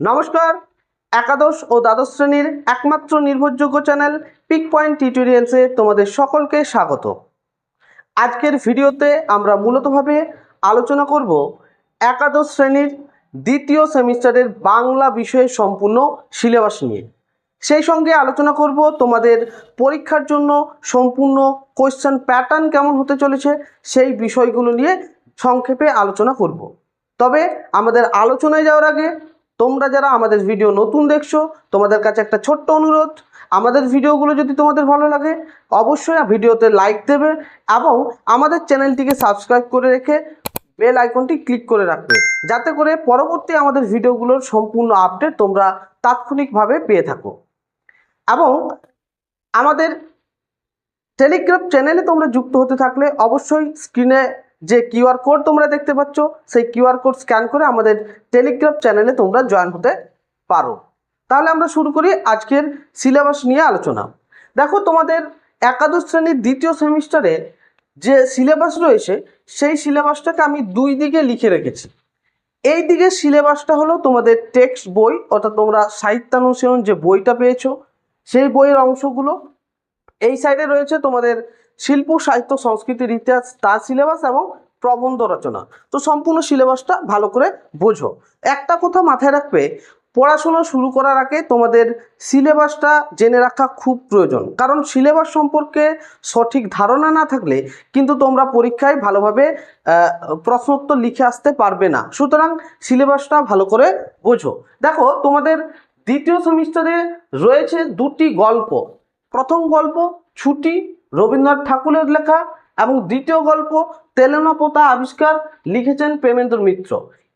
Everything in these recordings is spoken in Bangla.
নমস্কার। একাদশ ও দ্বাদশ শ্রেণির একমাত্র নির্ভরযোগ্য চ্যানেল পিক পয়েন্ট টিউটোরিয়ালসে তোমাদের সকলকে স্বাগত। আজকের ভিডিওতে আমরা মূলতভাবে আলোচনা করব একাদশ শ্রেণির দ্বিতীয় সেমিস্টারের বাংলা বিষয়ে সম্পূর্ণ সিলেবাস নিয়ে। সেই সঙ্গে আলোচনা করব তোমাদের পরীক্ষার জন্য সম্পূর্ণ কোয়েশ্চেন প্যাটার্ন কেমন হতে চলেছে সেই বিষয়গুলো নিয়ে সংক্ষেপে আলোচনা করব। তবে আমাদের আলোচনায় যাওয়ার আগে তোমরা যারা আমাদের ভিডিও নতুন দেখছ, তোমাদের কাছে একটা ছোট্ট অনুরোধ। আমাদের ভিডিওগুলো যদি তোমাদের ভালো লাগে, অবশ্যই ভিডিওতে লাইক দেবে এবং আমাদের চ্যানেলটিকে সাবস্ক্রাইব করে রেখে বেল আইকনটি ক্লিক করে রাখবে। যাতে করে পরবর্তী আমাদের ভিডিওগুলোর সম্পূর্ণ আপডেট তোমরা তাৎক্ষণিকভাবে পেয়ে থাকো। এবং আমাদের টেলিগ্রাম চ্যানেলে তোমরা যুক্ত হতে থাকলে অবশ্যই স্ক্রিনে যে কিউআর কোড তোমরা দেখতে পাচ্ছ, সেই কিউআর কোড স্ক্যান করে আমাদের টেলিগ্রাম চ্যানেলে তোমরা জয়েন হতে পারো। তাহলে আমরা শুরু করি আজকের সিলেবাস নিয়ে আলোচনা। দেখো তোমাদের একাদশ শ্রেণির দ্বিতীয় সেমিস্টারে যে সিলেবাস রয়েছে, সেই সিলেবাসটাকে আমি দুই দিকে লিখে রেখেছি। এই দিকে সিলেবাসটা হলো তোমাদের টেক্সট বই, অর্থাৎ তোমরা সাহিত্যানুশীলন যে বইটা পেয়েছ, সেই বইয়ের অংশগুলো এই সাইডে রয়েছে তোমাদের শিল্প, সাহিত্য, সংস্কৃতির ইতিহাস, তার সিলেবাস এবং প্রবন্ধ রচনা। তো সম্পূর্ণ সিলেবাসটা ভালো করে বোঝো। একটা কথা মাথায় রাখবে, পড়াশোনা শুরু করার আগে তোমাদের সিলেবাসটা জেনে রাখা খুব প্রয়োজন। কারণ সিলেবাস সম্পর্কে সঠিক ধারণা না থাকলে কিন্তু তোমরা পরীক্ষায় ভালোভাবে প্রশ্নোত্তর লিখে আসতে পারবে না। সুতরাং সিলেবাসটা ভালো করে বোঝো। দেখো, তোমাদের দ্বিতীয় সেমিস্টারে রয়েছে দুটি গল্প। প্রথম গল্প ছুটি, রবীন্দ্রনাথ ঠাকুরের লেখা এবং দ্বিতীয় গল্প তেলেনাপোতা আবিষ্কার লিখেছেন প্রেমেন্দ্র মিত্র।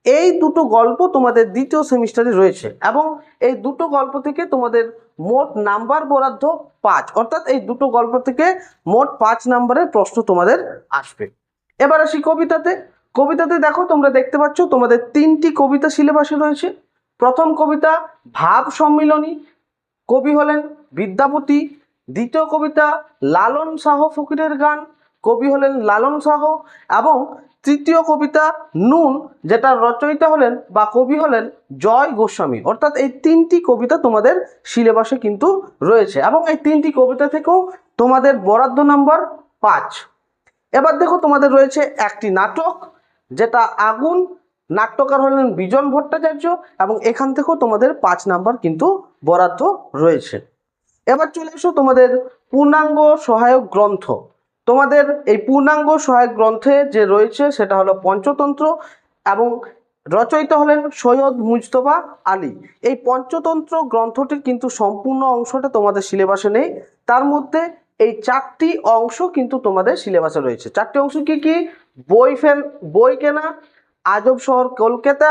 এই দুটো গল্প তোমাদের দ্বিতীয় সেমিস্টারে রয়েছে এবং এই দুটো গল্প থেকে তোমাদের মোট নাম্বার বরাদ্দ পাঁচ। অর্থাৎ এই দুটো গল্প থেকে মোট পাঁচ নাম্বারের প্রশ্ন তোমাদের আসবে। এবার আসি কবিতাতে। কবিতাতে দেখো, তোমরা দেখতে পাচ্ছ তোমাদের তিনটি কবিতা সিলেবাসে রয়েছে। প্রথম কবিতা, ভাব সম্মিলনী। কবি হলেন বিদ্যাপতি। দ্বিতীয় কবিতা লালন শাহ ফকিরের গান। কবি হলেন লালন শাহ এবং তৃতীয় কবিতা নুন, যেটা রচয়িতা হলেন বা কবি হলেন জয় গোস্বামী। অর্থাৎ এই তিনটি কবিতা তোমাদের সিলেবাসে কিন্তু রয়েছে এবং এই তিনটি কবিতা থেকেও তোমাদের বরাদ্দ নাম্বার পাঁচ। এবার দেখো তোমাদের রয়েছে একটি নাটক, যেটা আগুন, নাট্যকার হলেন বিজন ভট্টাচার্য এবং এখান থেকেও তোমাদের পাঁচ নাম্বার কিন্তু বরাদ্দ রয়েছে। এবার চলে এসো তোমাদের পূর্ণাঙ্গ সহায়ক গ্রন্থ। তোমাদের এই পূর্ণাঙ্গ সহায়ক গ্রন্থে যে রয়েছে সেটা হলো পঞ্চতন্ত্র এবং রচয়িতা হলেন সৈয়দ মুজতবা আলী। এই পঞ্চতন্ত্র গ্রন্থটির কিন্তু সম্পূর্ণ অংশটা তোমাদের সিলেবাসে নেই। তার মধ্যে এই চারটি অংশ কিন্তু তোমাদের সিলেবাসে রয়েছে। চারটি অংশ কি কি? বই ফেন বই কেনা, আজব শহর কলকাতা,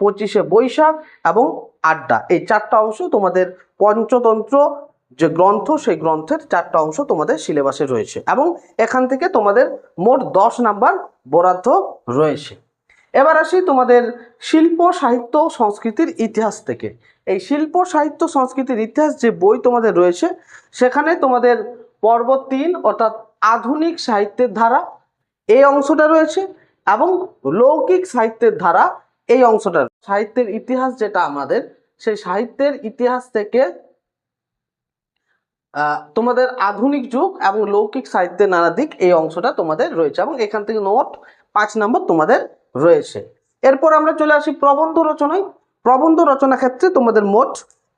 পঁচিশে বৈশাখ এবং আড্ডা। এই চারটা অংশ তোমাদের পঞ্চতন্ত্র যে গ্রন্থ, সেই গ্রন্থের চারটা অংশ তোমাদের সিলেবাসে রয়েছে এবং এখান থেকে তোমাদের মোট দশ নাম্বার বরাদ্দ রয়েছে। এবার আসি তোমাদের শিল্প, সাহিত্য, সংস্কৃতির ইতিহাস থেকে। এই শিল্প, সাহিত্য, সংস্কৃতির ইতিহাস যে বই তোমাদের রয়েছে, সেখানে তোমাদের পর্ব তিন অর্থাৎ আধুনিক সাহিত্যের ধারা এই অংশটা রয়েছে এবং লৌকিক সাহিত্যের ধারা এই অংশটা সাহিত্যের ইতিহাস যেটা আমাদের, সেই সাহিত্যের ইতিহাস থেকে তোমাদের আধুনিক যুগ এবং লৌকিক সাহিত্যের নানা দিক এই অংশটা তোমাদের রয়েছে এবং এখান থেকে নোট পাঁচ নম্বর তোমাদের রয়েছে। এরপর আমরা চলে আসি প্রবন্ধ রচনায়। প্রবন্ধ রচনা ক্ষেত্রে তোমাদের মোট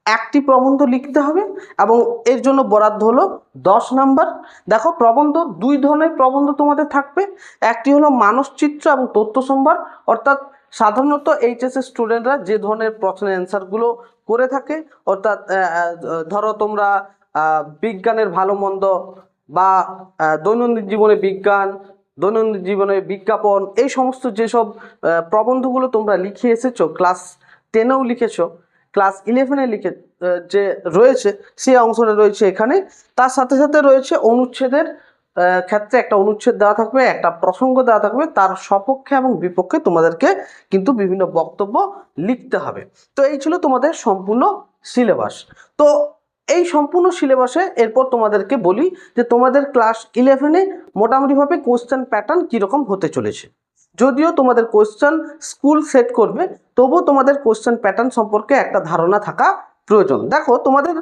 একটি প্রবন্ধ লিখতে হবে এবং এর জন্য বরাদ্দ হলো দশ নাম্বার। দেখো, প্রবন্ধ দুই ধরনের প্রবন্ধ তোমাদের থাকবে। একটি হলো মানসচিত্র এবং তথ্য সম্ভার। অর্থাৎ সাধারণত এইচএসএস স্টুডেন্টরা যে ধরনের প্রশ্নের অ্যান্সারগুলো করে থাকে, অর্থাৎ ধরো তোমরা বিজ্ঞানের ভালো মন্দ বা দৈনন্দিন জীবনে বিজ্ঞান, দৈনন্দিন জীবনে বিজ্ঞাপন, এই সমস্ত যেসব প্রবন্ধগুলো তোমরা লিখে এসেছ, ক্লাস টেনেও লিখেছো, ক্লাস ইলেভেনে লিখে যে রয়েছে, সেই অংশটা রয়েছে এখানে। তার সাথে সাথে রয়েছে অনুচ্ছেদের ক্ষেত্রে একটা অনুচ্ছেদ দেওয়া থাকবে, একটা প্রসঙ্গ দেওয়া থাকবে। তার সপক্ষে এবং বিপক্ষে তোমাদেরকে কিন্তু বিভিন্ন বক্তব্য লিখতে হবে। তো এই ছিল তোমাদের সম্পূর্ণ সিলেবাস। তো এই সম্পূর্ণ সিলেবাসে এরপর তোমাদেরকে বলি যে তোমাদের ক্লাস ইলেভেনে মোটামুটিভাবে কোশ্চেন প্যাটার্ন কীরকম হতে চলেছে। যদিও তোমাদের কোশ্চেন স্কুল সেট করবে, তবুও তোমাদের কোশ্চেন প্যাটার্ন সম্পর্কে একটা ধারণা থাকা প্রয়োজন। দেখো, তোমাদের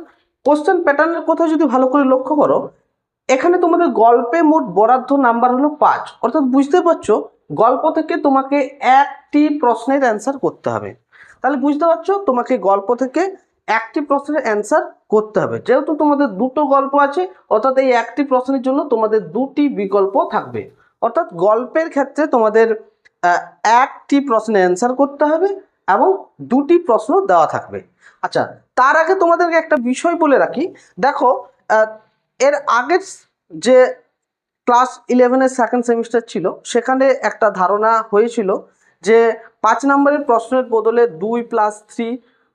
কোশ্চেন প্যাটার্নের কথা যদি ভালো করে লক্ষ্য করো, এখানে তোমাদের গল্পে মোট বরাদ্দ নাম্বার হলো পাঁচ। অর্থাৎ বুঝতে পারছ, গল্প থেকে তোমাকে একটি প্রশ্নের অ্যান্সার করতে হবে। তাহলে বুঝতে পারছ, তোমাকে গল্প থেকে একটি প্রশ্নের অ্যান্সার করতে হবে। যেহেতু তোমাদের দুটো গল্প আছে, অর্থাৎ এই একটি প্রশ্নের জন্য তোমাদের দুটি বিকল্প থাকবে। অর্থাৎ গল্পের ক্ষেত্রে তোমাদের একটি প্রশ্নে অ্যান্সার করতে হবে এবং দুটি প্রশ্ন দেওয়া থাকবে। আচ্ছা তার আগে তোমাদেরকে একটা বিষয় বলে রাখি। দেখো এর আগের যে ক্লাস ইলেভেনের সেকেন্ড সেমিস্টার ছিল, সেখানে একটা ধারণা হয়েছিল যে পাঁচ নম্বরের প্রশ্নের বদলে দুই প্লাস থ্রি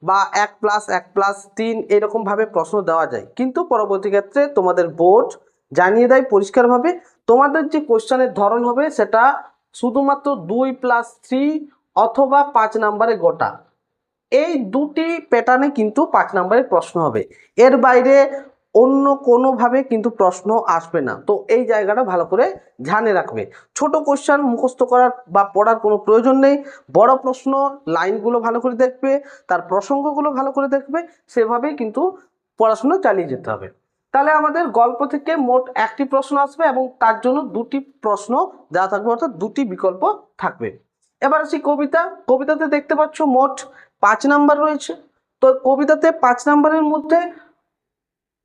বা এক প্লাস এক প্লাস তিন এরকমভাবে প্রশ্ন দেওয়া যায়। কিন্তু পরবর্তী ক্ষেত্রে তোমাদের বোর্ড জানিয়ে দেয় পরিষ্কারভাবে তোমাদের যে কোশ্চানের ধরন হবে সেটা শুধুমাত্র দুই প্লাস থ্রি অথবা পাঁচ নাম্বারে গোটা। এই দুটি প্যাটার্নে কিন্তু পাঁচ নাম্বারের প্রশ্ন হবে। এর বাইরে অন্য কোনোভাবে কিন্তু প্রশ্ন আসবে না। তো এই জায়গাটা ভালো করে ধ্যানে রাখবে। ছোট কোশ্চেন মুখস্থ করার বা পড়ার কোনো প্রয়োজন নেই। বড় প্রশ্ন, লাইনগুলো ভালো করে দেখবে, তার প্রসঙ্গগুলো ভালো করে দেখবে, সেভাবেই কিন্তু পড়াশোনা চালিয়ে যেতে হবে। তাহলে আমাদের গল্প থেকে মোট একটি প্রশ্ন আসবে এবং তার জন্য দুটি প্রশ্ন দেওয়া থাকবে, অর্থাৎ দুটি বিকল্প থাকবে। এবার আসি কবিতা। কবিতাতে দেখতে পাচ্ছ মোট পাঁচ নাম্বার রয়েছে। তো কবিতাতে পাঁচ নাম্বারের মধ্যে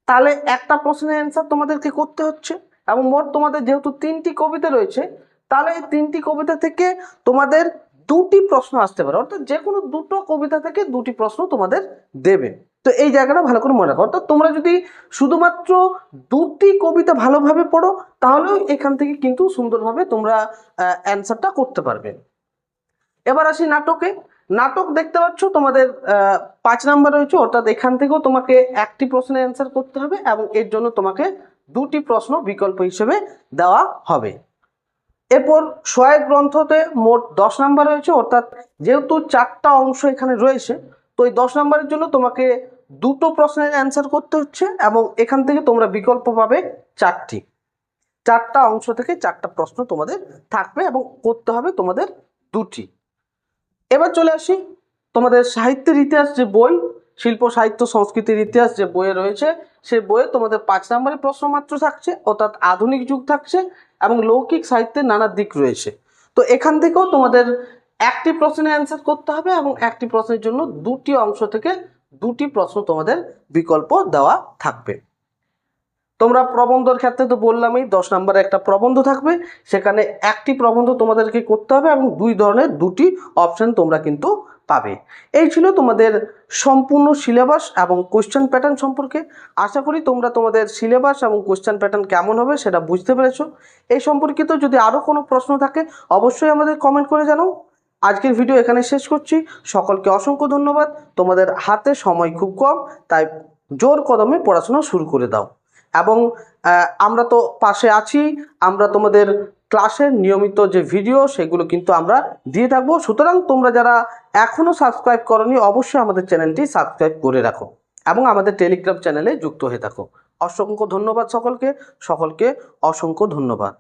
তাহলে একটা প্রশ্নের অ্যান্সার তোমাদেরকে করতে হচ্ছে এবং মোট তোমাদের যেহেতু তিনটি কবিতা রয়েছে, তাহলে এই তিনটি কবিতা থেকে তোমাদের দুটি প্রশ্ন আসতে পারে। অর্থাৎ যে কোনো দুটো কবিতা থেকে দুটি প্রশ্ন তোমাদের দেবে। তো এই জায়গাটা ভালো করে মনে রাখো। অর্থাৎ তোমরা যদি শুধুমাত্র দুটি কবিতা ভালোভাবে পড়ো, তাহলেও এখান থেকে কিন্তু সুন্দরভাবে তোমরা অ্যান্সারটা করতে পারবে। এবার আসি নাটকে। নাটক দেখতে পাচ্ছ, তোমাদের পাঁচ নাম্বার রয়েছে, অর্থাৎ এখান থেকেও তোমাকে একটি প্রশ্নের অ্যান্সার করতে হবে এবং এর জন্য তোমাকে দুটি প্রশ্ন বিকল্প হিসেবে দেওয়া হবে। এরপর সহায়ক গ্রন্থতে মোট দশ নাম্বার রয়েছে, অর্থাৎ যেহেতু চারটা অংশ এখানে রয়েছে, তো এই দশ নাম্বারের জন্য তোমাকে দুটো প্রশ্নের অ্যান্সার করতে হচ্ছে এবং এখান থেকে তোমরা বিকল্প পাবে চারটি। চারটা অংশ থেকে চারটা প্রশ্ন তোমাদের থাকবে এবং করতে হবে তোমাদের দুটি। এবার চলে আসি তোমাদের সাহিত্যের ইতিহাস যে বই, শিল্প, সাহিত্য, সংস্কৃতির ইতিহাস যে বইয়ে রয়েছে সেই বইয়ে তোমাদের পাঁচ নম্বরের প্রশ্ন মাত্র থাকছে, অর্থাৎ আধুনিক যুগ থাকছে এবং লৌকিক সাহিত্যের নানা দিক রয়েছে। তো এখান থেকেও তোমাদের একটি প্রশ্নের অ্যান্সার করতে হবে এবং একটি প্রশ্নের জন্য দুটি অংশ থেকে দুটি প্রশ্ন তোমাদের বিকল্প দেওয়া থাকবে। তোমরা প্রবন্ধর ক্ষেত্রে তো বললামই, দশ নম্বরে একটা প্রবন্ধ থাকবে, সেখানে একটি প্রবন্ধ তোমাদেরকে করতে হবে এবং দুই ধরনের, দুটি অপশান তোমরা কিন্তু পাবে। এই ছিল তোমাদের সম্পূর্ণ সিলেবাস এবং কোশ্চেন প্যাটার্ন সম্পর্কে। আশা করি তোমরা তোমাদের সিলেবাস এবং কোশ্চেন প্যাটার্ন কেমন হবে সেটা বুঝতে পেরেছ। এই সম্পর্কিত যদি আরও কোনো প্রশ্ন থাকে, অবশ্যই আমাদের কমেন্ট করে জানাও। আজকের ভিডিও এখানে শেষ করছি। সকলকে অসংখ্য ধন্যবাদ। তোমাদের হাতে সময় খুব কম, তাই জোর কদমে পড়াশোনা শুরু করে দাও। এবং আমরা তো পাশে আছি, আমরা তোমাদের ক্লাসের নিয়মিত যে ভিডিও, সেগুলো কিন্তু আমরা দিয়ে থাকব। সুতরাং তোমরা যারা এখনও সাবস্ক্রাইব করনি, অবশ্যই আমাদের চ্যানেলটি সাবস্ক্রাইব করে রাখো এবং আমাদের টেলিগ্রাম চ্যানেলে যুক্ত হয়ে থাকো। অসংখ্য ধন্যবাদ সকলকে সকলকে অসংখ্য ধন্যবাদ।